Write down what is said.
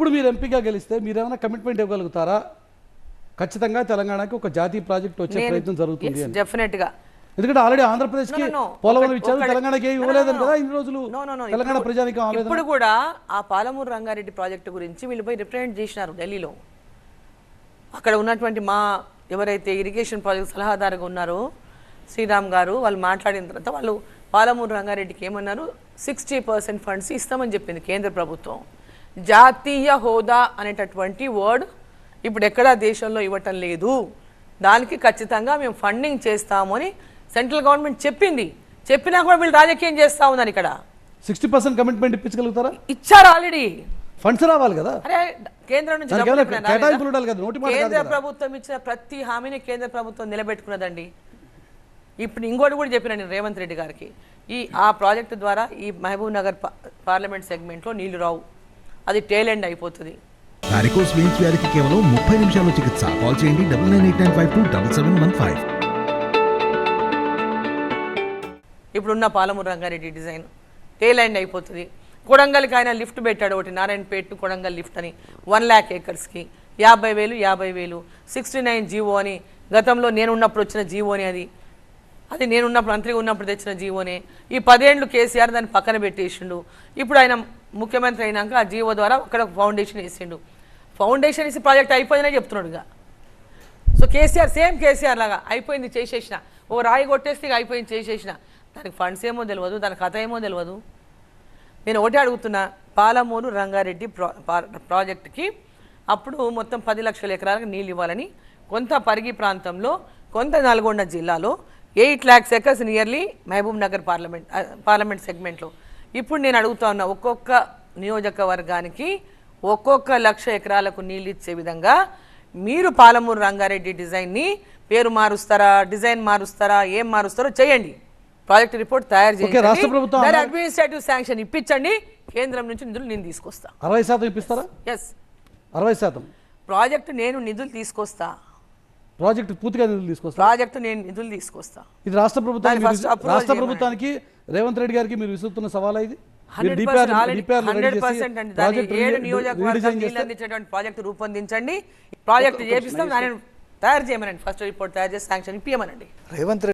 అప్పుడు మీరు ఎంపీగా గెలిస్తే మీరు ఏమైనా కమిట్మెంట్ ఇవ్వగలుగుతారా? ఖచ్చితంగా తెలంగాణకి ఒక జాతీయ ప్రాజెక్ట్ వచ్చే ప్రయత్నం జరుగుతుంది డెఫినెట్గా. ఎందుకంటే ఆల్రెడీ ఆంధ్రప్రదేశ్కి. పోలవరం ఇచ్చారు తెలంగాణకి ఏమి ఇవ్వలేదని. కదా ఇన్ని రోజులు. తెలంగాణ ఇప్పుడు- ప్రజానికి ఇప్పుడు కూడా ఆ పాలమూరు రంగారెడ్డి ప్రాజెక్టు గురించి వీళ్ళు పోయి రిప్రజెంట్ చేసినారు ఢిల్లీలో. అక్కడ ఉన్నటువంటి మా ఎవరైతే ఇరిగేషన్ ప్రాజెక్ట్ సలహాదారుగా ఉన్నారో శ్రీరామ్ గారు వాళ్ళు మాట్లాడిన తర్వాత వాళ్ళు పాలమూరు రంగారెడ్డికి ఏమన్నారు? సిక్స్టీ పర్సెంట్ ఫండ్స్ ఇస్తామని చెప్పింది కేంద్ర ప్రభుత్వం. జాతీయ హోదా అనేటటువంటి వర్డ్ ఇప్పుడు ఎక్కడా దేశంలో ఇవ్వటం లేదు. దానికి ఖచ్చితంగా మేము ఫండింగ్ చేస్తాము అని సెంట్రల్ గవర్నమెంట్ చెప్పింది. చెప్పినా కూడా వీళ్ళు రాజకీయం చేస్తా ఉన్నారు ఇక్కడ. సిక్స్టీ పర్సెంట్ కమిట్మెంట్ ఇప్పించగలుగుతారా? ఇచ్చారు ఆల్రెడీ ఫండ్స్ రావాలి కదా? అరే కేంద్రం నుంచి కేంద్ర కదా. ప్రభుత్వం ఇచ్చిన ప్రతి హామీని కేంద్ర ప్రభుత్వం నిలబెట్టుకున్నదండి. ఇప్పుడు ఇంకోటి కూడా చెప్పిన నేను రేవంత్ రెడ్డి గారికి. ఈ ఆ ప్రాజెక్టు ద్వారా ఈ మహబూబ్ నగర్ పార్లమెంట్ సెగ్మెంట్లో నీళ్ళు రావు. అది టేల్ ఎండ్ అయిపోతుంది. వారికోస్ వెయిన్స్ వ్యాధికి కేవలం ముప్పై నిమిషాల్లో చికిత్స. కాల్ చేయండి double nine eight nine five two double seven one five. ఇప్పుడున్న Palamuru Rangareddy design tail end అయిపోతుంది. కొడంగల్కి ఆయన లిఫ్ట్ పెట్టాడు ఒకటి నారాయణపేట కొడంగల్ లిఫ్ట్ అని. వన్ ల్యాక్ ఏకర్స్కి. యాభై వేలు యాభై వేలు. సిక్స్టీ నైన్ జీవో అని. గతంలో నేను ఉన్నప్పుడు వచ్చిన జీవోని అది. అది నేను ఉన్నప్పుడు మంత్రిగా ఉన్నప్పుడు తెచ్చిన జీవోనే ఈ పదేండ్లు కేసీఆర్ దాన్ని పక్కన పెట్టేసిండు. ఇప్పుడు ఆయన ముఖ్యమంత్రి అయినాక ఆ జీవో ద్వారా అక్కడ ఫౌండేషన్ వేసిండు. ఫౌండేషన్ వేసి ప్రాజెక్ట్ అయిపోయిందనే ఇక. సో కేసీఆర్ సేమ్ కేసీఆర్ లాగా అయిపోయింది చేసేసిన. ఓ రాయి కొట్టేస్తే అయిపోయింది చేసేసిన. దానికి ఫండ్స్ ఏమో తెలియదు దాని కథ ఏమో తెలియదు నేను ఒకటే అడుగుతున్నా పాలమూరు రంగారెడ్డి ప్రా ప్రాజెక్టుకి అప్పుడు మొత్తం పది లక్షల ఎకరాలకు నీళ్ళు ఇవ్వాలని కొంత పరిగి ప్రాంతంలో కొంత నల్గొండ జిల్లాలో eight lakhs acres nearly Mahabubnagar parliament parliament సెగ్మెంట్లో ఇప్పుడు నేను అడుగుతా ఉన్నా ఒక్కొక్క నియోజకవర్గానికి ఒక్కొక్క లక్ష ఎకరాలకు నీళ్ళు ఇచ్చే విధంగా మీరు పాలమూరు రంగారెడ్డి డిజైన్ని పేరు మారుస్తారా డిజైన్ మారుస్తారా ఏం మారుస్తారో చేయండి. ప్రాజెక్ట్ రిపోర్ట్ తయారు చేయండి. అడ్మినిస్ట్రేటివ్ శాంక్షన్ ఇప్పించండి. కేంద్రం నుంచి నిధులు నేను తీసుకొస్తా. అరవై శాతం ఇప్పిస్తారా? ఎస్ అరవై శాతం. ప్రాజెక్టు నేను నిధులు తీసుకొస్తా. ప్రాజెక్ట్ పూర్తిగా నిధులు తీసుకొస్తారు ప్రాజెక్టు నేను నిధులు తీసుకొస్తా. ఇది రాష్ట్ర ప్రభుత్వానికి దాన్ని first మీరు- approval రాష్ట్ర చేయమని. ప్రభుత్వానికి రేవంత్ రెడ్డి గారికి మీరు విసురుతున్న సవాలా ఇది? మీరు hundred DPR percent already DPR లు ready హండ్రెడ్ చేసి పర్సెంట్ అండి. దాన్ని ప్రాజెక్ట్ ఏడు రీ- నియోజకవర్గాలు రీడిజైన్ నీళ్ళు చేస్తే అందించేటువంటి ప్రాజెక్టు రూపొందించండి. ప్రాజెక్టు చేపిస్తాం దాన్ని తయారు చేయమనండి. ఫస్ట్ రిపోర్ట్ తయారు చేసి శాంక్షన్ ఇప్పియమనండి. రేవంత్